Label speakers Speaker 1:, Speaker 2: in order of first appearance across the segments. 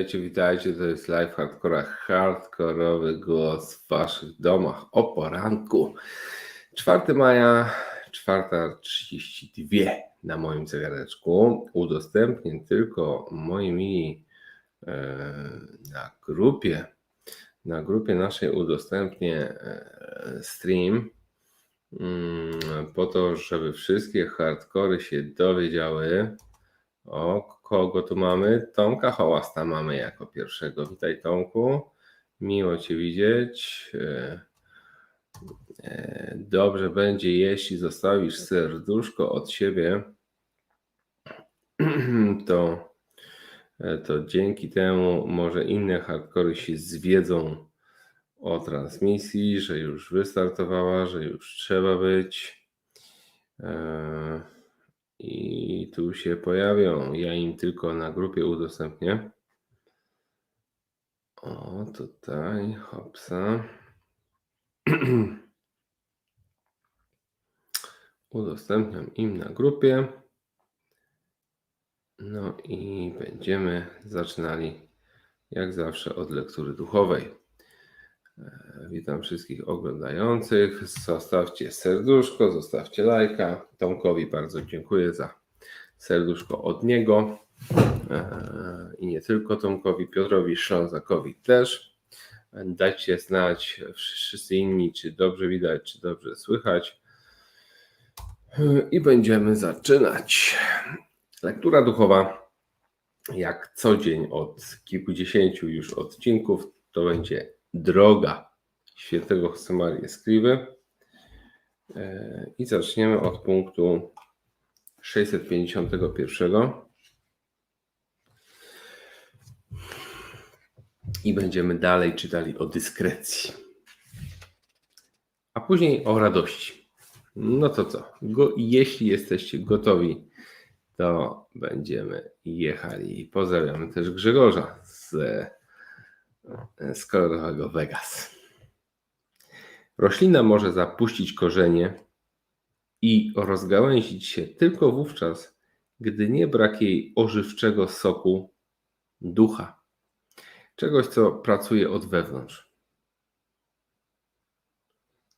Speaker 1: Witajcie, witajcie. To jest live hardcore, hardkorowy głos w waszych domach o poranku. 4 maja, 4.32 na moim zegareczku. Udostępnię tylko moi mili e, na grupie. Na grupie naszej udostępnię e, stream mm, po to, żeby wszystkie hardkory się dowiedziały. O, kogo tu mamy? Tomka Hołasta mamy jako pierwszego. Witaj Tomku. Miło Cię widzieć. E, e, Dobrze będzie, jeśli zostawisz serduszko od siebie, to, e, to dzięki temu może inne hardkory się zwiedzą o transmisji, że już wystartowała, że już trzeba być. E, I tu się pojawią. Ja im tylko na grupie udostępnię. O, tutaj, hopsa. Udostępniam im na grupie. No i będziemy zaczynali jak zawsze od lektury duchowej. E, Witam wszystkich oglądających. Zostawcie serduszko, zostawcie lajka. Tomkowi bardzo dziękuję za serduszko od niego. E, I nie tylko Tomkowi, Piotrowi Ślązakowi też. Dajcie znać wszyscy inni, czy dobrze widać, czy dobrze słychać. I będziemy zaczynać. Lektura duchowa, jak co dzień od kilkudziesięciu już odcinków, to będzie droga świętego Josemarii Escriby. E, I zaczniemy od punktu 651. I będziemy dalej czytali o dyskrecji. A później o radości. No to co? Go, jeśli jesteście gotowi, to będziemy jechali. Pozdrawiamy też Grzegorza z, z kolorowego Vegas. Roślina może zapuścić korzenie i rozgałęzić się tylko wówczas, gdy nie brak jej ożywczego soku ducha, czegoś, co pracuje od wewnątrz.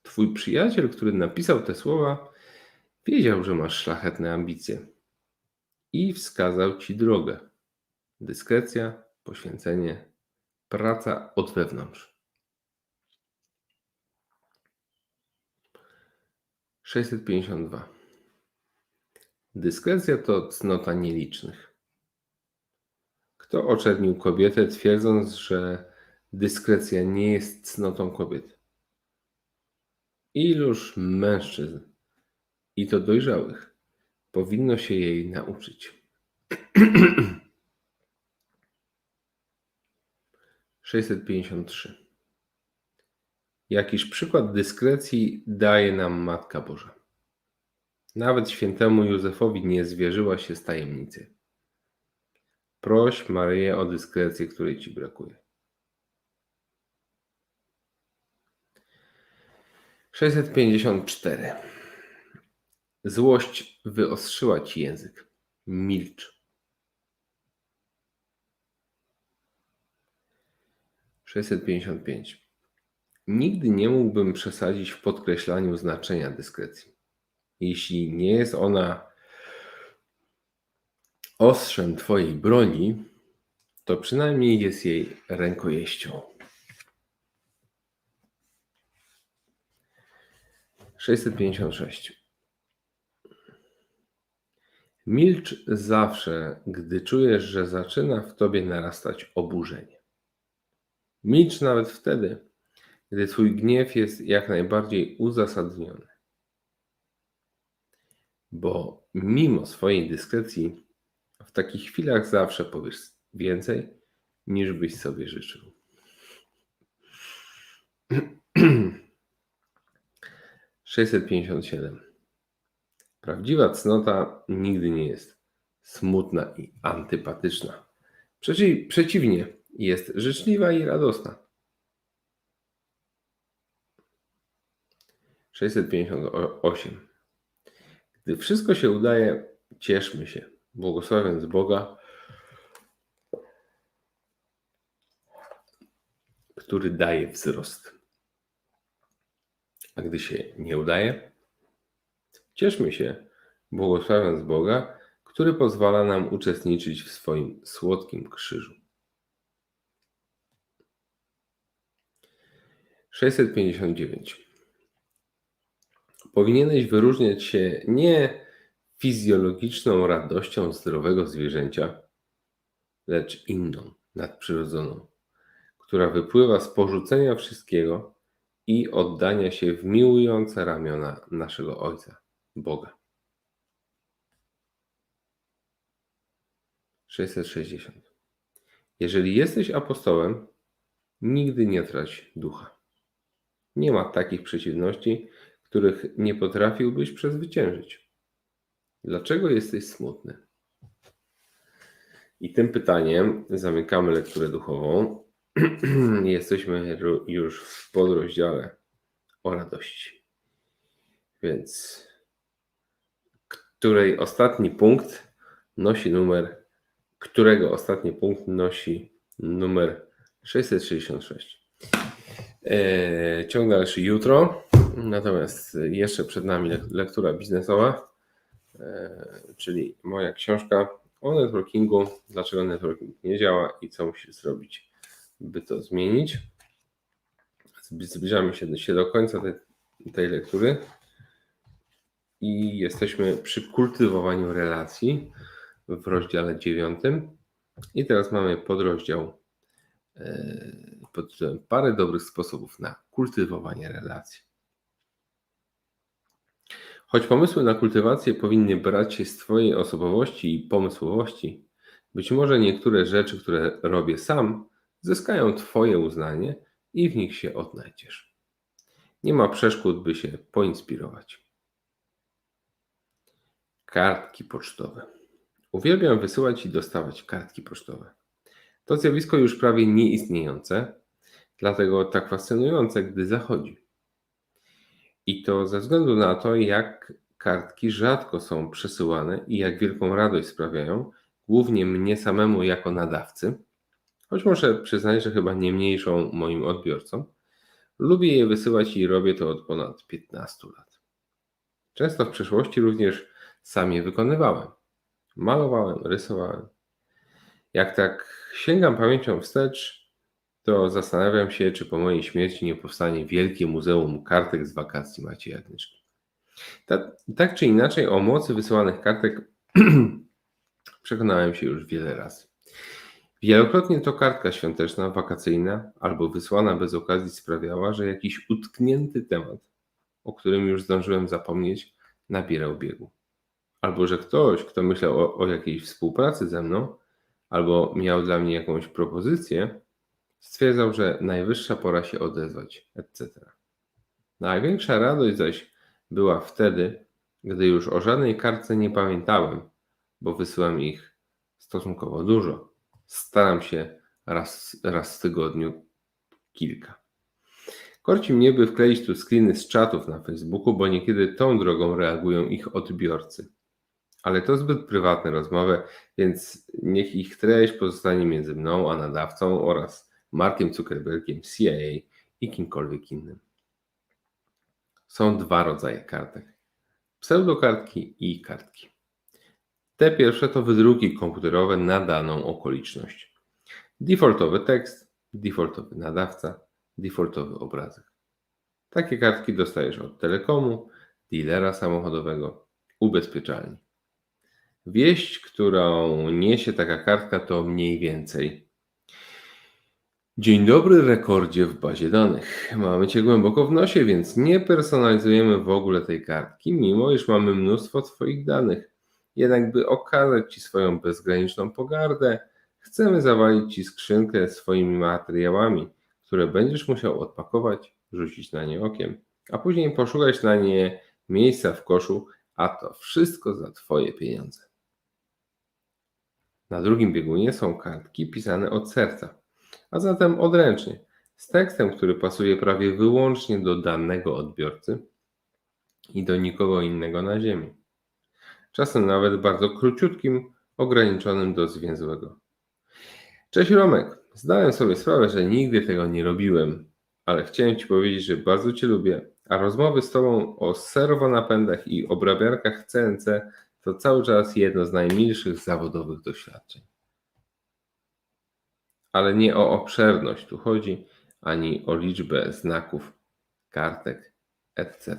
Speaker 1: Twój przyjaciel, który napisał te słowa, wiedział, że masz szlachetne ambicje i wskazał ci drogę. Dyskrecja, poświęcenie, praca od wewnątrz. 652. Dyskrecja to cnota nielicznych. Kto oczernił kobietę, twierdząc, że dyskrecja nie jest cnotą kobiet? Iluż mężczyzn, i to dojrzałych, powinno się jej nauczyć. 653. Jakiż przykład dyskrecji daje nam Matka Boża. Nawet świętemu Józefowi nie zwierzyła się z tajemnicy. Proś Maryję o dyskrecję, której ci brakuje. 654. Złość wyostrzyła ci język. Milcz. 655. Nigdy nie mógłbym przesadzić w podkreślaniu znaczenia dyskrecji. Jeśli nie jest ona ostrzem Twojej broni, to przynajmniej jest jej rękojeścią. 656. Milcz zawsze, gdy czujesz, że zaczyna w tobie narastać oburzenie. Milcz nawet wtedy, gdy twój gniew jest jak najbardziej uzasadniony. Bo mimo swojej dyskrecji, w takich chwilach zawsze powiesz więcej, niż byś sobie życzył. 657. Prawdziwa cnota nigdy nie jest smutna i antypatyczna. Przeci przeciwnie, jest życzliwa i radosna. 658. Gdy wszystko się udaje, cieszmy się, błogosławiąc Boga który daje wzrost. A gdy się nie udaje, cieszmy się, błogosławiąc Boga, który pozwala nam uczestniczyć w swoim słodkim krzyżu. 659. Powinieneś wyróżniać się nie fizjologiczną radością zdrowego zwierzęcia, lecz inną, nadprzyrodzoną, która wypływa z porzucenia wszystkiego i oddania się w miłujące ramiona naszego Ojca, Boga. 660. Jeżeli jesteś apostołem, nigdy nie trać ducha. Nie ma takich przeciwności, których nie potrafiłbyś przezwyciężyć. Dlaczego jesteś smutny? I tym pytaniem zamykamy lekturę duchową. Jesteśmy już w podrozdziale o radości. Więc której ostatni punkt nosi numer, którego ostatni punkt nosi numer 666. Eee, ciąg dalszy jutro, natomiast jeszcze przed nami lektura biznesowa, eee, czyli moja książka o networkingu, dlaczego networking nie działa i co musisz zrobić, by to zmienić. Zbliżamy się do, się do końca tej, tej lektury i jesteśmy przy kultywowaniu relacji w rozdziale dziewiątym. I teraz mamy podrozdział eee, pod tytułem Parę dobrych sposobów na kultywowanie relacji. Choć pomysły na kultywację powinny brać się z Twojej osobowości i pomysłowości, być może niektóre rzeczy, które robię sam, zyskają Twoje uznanie i w nich się odnajdziesz. Nie ma przeszkód, by się poinspirować. Kartki pocztowe. Uwielbiam wysyłać i dostawać kartki pocztowe. To zjawisko już prawie nieistniejące, dlatego tak fascynujące, gdy zachodzi. I to ze względu na to, jak kartki rzadko są przesyłane i jak wielką radość sprawiają, głównie mnie samemu jako nadawcy, choć muszę przyznać, że chyba nie mniejszą moim odbiorcom. Lubię je wysyłać i robię to od ponad 15 lat. Często w przeszłości również sam je wykonywałem. Malowałem, rysowałem. Jak tak sięgam pamięcią wstecz, to zastanawiam się, czy po mojej śmierci nie powstanie wielkie muzeum kartek z wakacji Maciej Agnieszki. Tak, tak czy inaczej, o mocy wysyłanych kartek przekonałem się już wiele razy. Wielokrotnie to kartka świąteczna, wakacyjna albo wysłana bez okazji sprawiała, że jakiś utknięty temat, o którym już zdążyłem zapomnieć, nabierał biegu. Albo że ktoś, kto myślał o, o jakiejś współpracy ze mną, albo miał dla mnie jakąś propozycję, Stwierdzał, że najwyższa pora się odezwać, etc. Największa radość zaś była wtedy, gdy już o żadnej kartce nie pamiętałem, bo wysyłam ich stosunkowo dużo. Staram się raz, raz w tygodniu kilka. Korci mnie, by wkleić tu screeny z czatów na Facebooku, bo niekiedy tą drogą reagują ich odbiorcy. Ale to zbyt prywatne rozmowy, więc niech ich treść pozostanie między mną a nadawcą oraz Markiem Zuckerbergiem, CIA i kimkolwiek innym. Są dwa rodzaje kartek: pseudokartki i kartki. Te pierwsze to wydruki komputerowe na daną okoliczność. Defaultowy tekst, defaultowy nadawca, defaultowy obrazek. Takie kartki dostajesz od telekomu, dealera samochodowego, ubezpieczalni. Wieść, którą niesie taka kartka, to mniej więcej Dzień dobry, rekordzie w bazie danych. Mamy Cię głęboko w nosie, więc nie personalizujemy w ogóle tej kartki, mimo iż mamy mnóstwo Twoich danych. Jednak, by okazać Ci swoją bezgraniczną pogardę, chcemy zawalić Ci skrzynkę swoimi materiałami, które będziesz musiał odpakować, rzucić na nie okiem, a później poszukać na nie miejsca w koszu, a to wszystko za Twoje pieniądze. Na drugim biegunie są kartki pisane od serca a zatem odręcznie, z tekstem, który pasuje prawie wyłącznie do danego odbiorcy i do nikogo innego na Ziemi. Czasem nawet bardzo króciutkim, ograniczonym do zwięzłego. Cześć Romek, Zdałem sobie sprawę, że nigdy tego nie robiłem, ale chciałem Ci powiedzieć, że bardzo Cię lubię, a rozmowy z Tobą o serwonapędach i obrabiarkach CNC to cały czas jedno z najmilszych zawodowych doświadczeń. Ale nie o obszerność tu chodzi, ani o liczbę znaków, kartek, etc.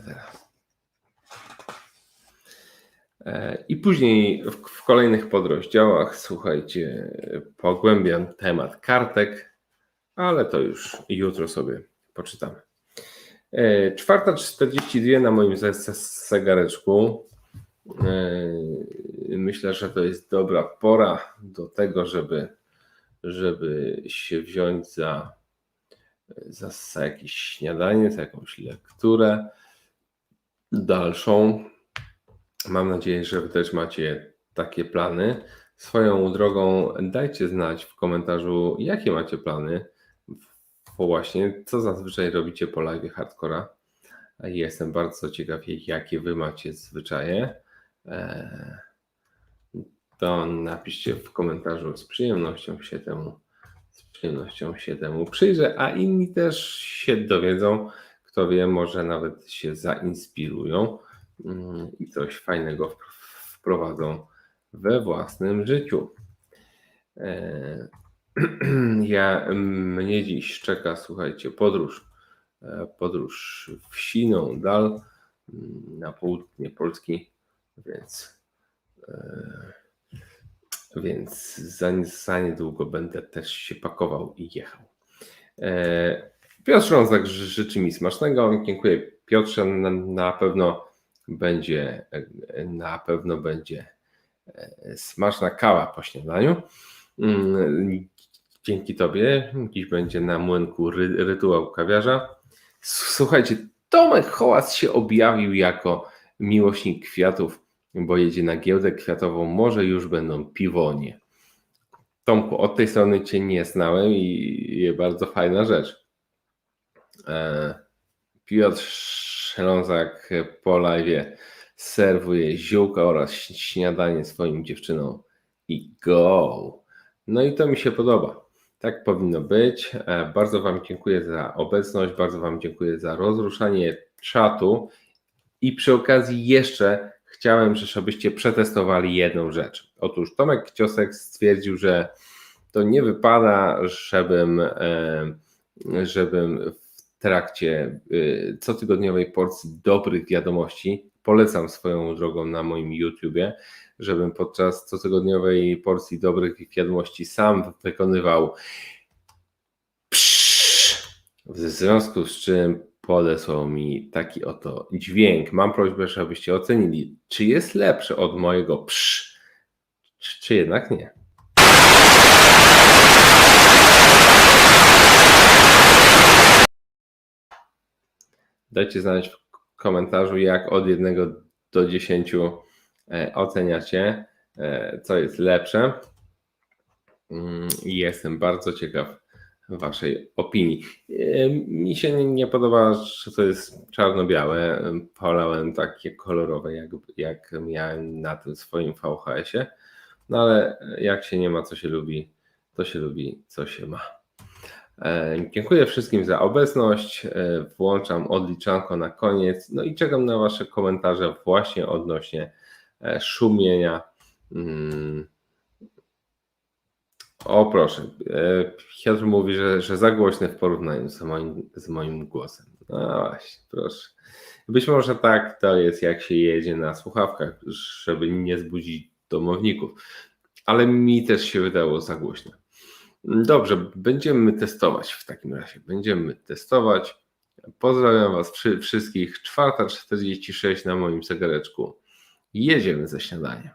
Speaker 1: E, I później w, w kolejnych podrozdziałach, słuchajcie, pogłębiam temat kartek, ale to już jutro sobie poczytamy. E, Czwarta 42 na moim ze- ze- zegareczku. E, Myślę, że to jest dobra pora do tego, żeby, żeby się wziąć za, za, za jakieś śniadanie, za jakąś lekturę dalszą. Mam nadzieję, że Wy też macie takie plany. Swoją drogą dajcie znać w komentarzu, jakie macie plany, bo właśnie co zazwyczaj robicie po live hardcora. Jestem bardzo ciekaw, jakie Wy macie zwyczaje. Eee, To napiszcie w komentarzu, z przyjemnością się temu, z przyjemnością się temu przyjrzę, a inni też się dowiedzą, kto wie, może nawet się zainspirują mm, i coś fajnego wp- wprowadzą we własnym życiu. Eee, Ja, mnie dziś czeka, słuchajcie, podróż, e, podróż w siną dal mm, na południe Polski, więc, e, więc za, za niedługo będę też się pakował i jechał. E, Piotr Ślązak ży- życzy mi smacznego. Dziękuję Piotrze. Na, na pewno będzie na pewno będzie e, smaczna kawa po śniadaniu. Mm, Dzięki Tobie. Dziś będzie na młynku ry, rytuał kawiarza. Słuchajcie, Tomek Hołas się objawił jako miłośnik kwiatów, bo jedzie na giełdę kwiatową. Może już będą piwonie. Tomku, od tej strony Cię nie znałem i bardzo fajna rzecz. E, Piotr Ślązak po live serwuje ziółka oraz śniadanie swoim dziewczynom i go. No i to mi się podoba. Tak powinno być. E, Bardzo Wam dziękuję za obecność, bardzo Wam dziękuję za rozruszanie czatu i przy okazji jeszcze chciałem, żebyście przetestowali jedną rzecz. Otóż Tomek Ciosek stwierdził, że to nie wypada, żebym, e, żebym w trakcie y, cotygodniowej porcji dobrych wiadomości, polecam swoją drogą na moim YouTubie, żebym podczas cotygodniowej porcji dobrych wiadomości sam wykonywał w związku z czym podesłał mi taki oto dźwięk. Mam prośbę, żebyście ocenili, czy jest lepszy od mojego psz, czy, jednak nie. Dajcie znać w komentarzu, jak od 1 do 10 e, oceniacie, e, co jest lepsze. Mm, jestem bardzo ciekaw Waszej opinii. Mi się nie- podoba, że to jest czarno-białe. Wolałem takie kolorowe, jak, jak miałem na tym swoim VHS-ie. No ale jak się nie ma, co się lubi, to się lubi, co się ma. Dziękuję wszystkim za obecność. E, Włączam odliczanko na koniec. No i czekam na Wasze komentarze właśnie odnośnie e, szumienia. Mm. O proszę, e, Piotr mówi, że, że za głośne w porównaniu z moim, z moim głosem. No właśnie, proszę. Być może tak to jest, jak się jedzie na słuchawkach, żeby nie zbudzić domowników, ale mi też się wydało za głośno. Dobrze, będziemy testować w takim razie. Będziemy testować. Pozdrawiam Was wszy- wszystkich. 4.46 na moim zegareczku. Jedziemy ze śniadaniem.